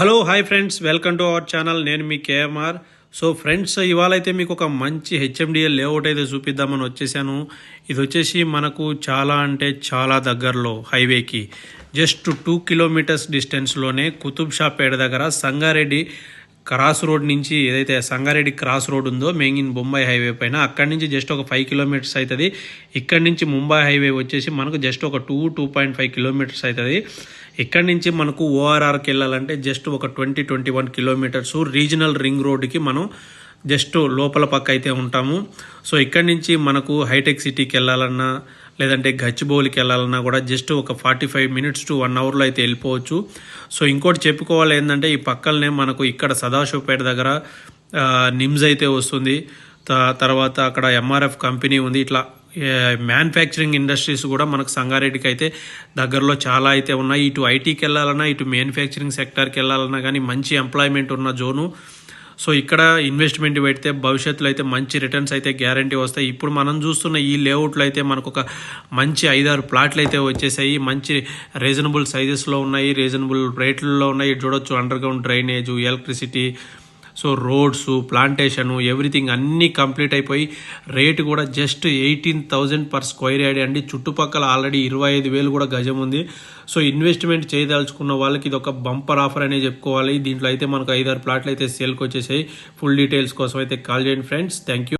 Hello hi friends welcome to our channel నేను మీ KMR. So friends ఇవాళ అయితే మీకు ఒక మంచి హెచ్ఎండిఎల్ లేఅవుట్ అయితే చూపిద్దామని వచ్చేసాను. ఇది వచ్చేసి మనకు చాలా అంటే చాలా దగ్గరలో హైవేకి. జస్ట్ టూ కిలోమీటర్స్ డిస్టెన్స్లోనే కుతుబ్ షాపేట దగ్గర సంగారెడ్డి క్రాస్ రోడ్ నుంచి ఏదైతే సంగారెడ్డి క్రాస్ రోడ్ ఉందో మెయిన్ బొంబాయి హైవే పైన అక్కడి నుంచి జస్ట్ ఒక ఫైవ్ కిలోమీటర్స్ అవుతుంది ఇక్కడి నుంచి ముంబై హైవే వచ్చేసి మనకు జస్ట్ ఒక two two point five kilometres అవుతుంది ఇక్కడి నుంచి మనకు ఓఆర్ఆర్కి వెళ్ళాలంటే జస్ట్ ఒక twenty twenty one kilometres regional ring రోడ్డుకి మనం జస్ట్ లోపల పక్క అయితే ఉంటాము. సో ఇక్కడి నుంచి మనకు హైటెక్ సిటీకి వెళ్ళాలన్నా లేదంటే గచ్చిబౌలికి వెళ్ళాలన్నా కూడా జస్ట్ ఒక forty five minutes to one అవర్లో అయితే వెళ్ళిపోవచ్చు. సో ఇంకోటి చెప్పుకోవాలి ఏంటంటే ఈ పక్కలనే మనకు ఇక్కడ సదాశివపేట దగ్గర నిమ్స్ అయితే వస్తుంది. త- తర్వాత అక్కడ ఎంఆర్ఎఫ్ కంపెనీ ఉంది. ఇట్లా మ్యానుఫ్యాక్చరింగ్ ఇండస్ట్రీస్ కూడా మనకు సంగారెడ్డికి అయితే దగ్గరలో చాలా అయితే ఉన్నాయి. ఇటు ఐటీకి వెళ్ళాలన్నా ఇటు మ్యానుఫ్యాక్చరింగ్ సెక్టార్కి వెళ్ళాలన్నా కానీ మంచి ఎంప్లాయ్మెంట్ ఉన్న జోను. సో ఇక్కడ ఇన్వెస్ట్మెంట్ పెడితే భవిష్యత్తులో అయితే మంచి రిటర్న్స్ అయితే గ్యారంటీ వస్తాయి. ఇప్పుడు మనం చూస్తున్న ఈ లేఅవుట్లో అయితే మనకు ఒక మంచి ఐదారు ప్లాట్లు అయితే వచ్చేసాయి. మంచి రీజనబుల్ సైజెస్లో ఉన్నాయి రీజనబుల్ రేట్లలో ఉన్నాయి. చూడొచ్చు underground drainage electricity so roads plantation everything అన్నీ కంప్లీట్ అయిపోయి రేటు కూడా just eighteen thousand per square yard అండి. చుట్టుపక్కల ఆల్రెడీ ఇరవై ఐదు వేలు కూడా గజం ఉంది. సో ఇన్వెస్ట్మెంట్ చేయదలుచుకున్న వాళ్ళకి ఇది ఒక బంపర్ ఆఫర్ అనే చెప్పుకోవాలి. దీంట్లో అయితే మనకు ఐదారు ప్లాట్లు అయితే సేల్కి వచ్చేసాయి. ఫుల్ డీటెయిల్స్ కోసం అయితే కాల్ చేయండి ఫ్రెండ్స్. Thank you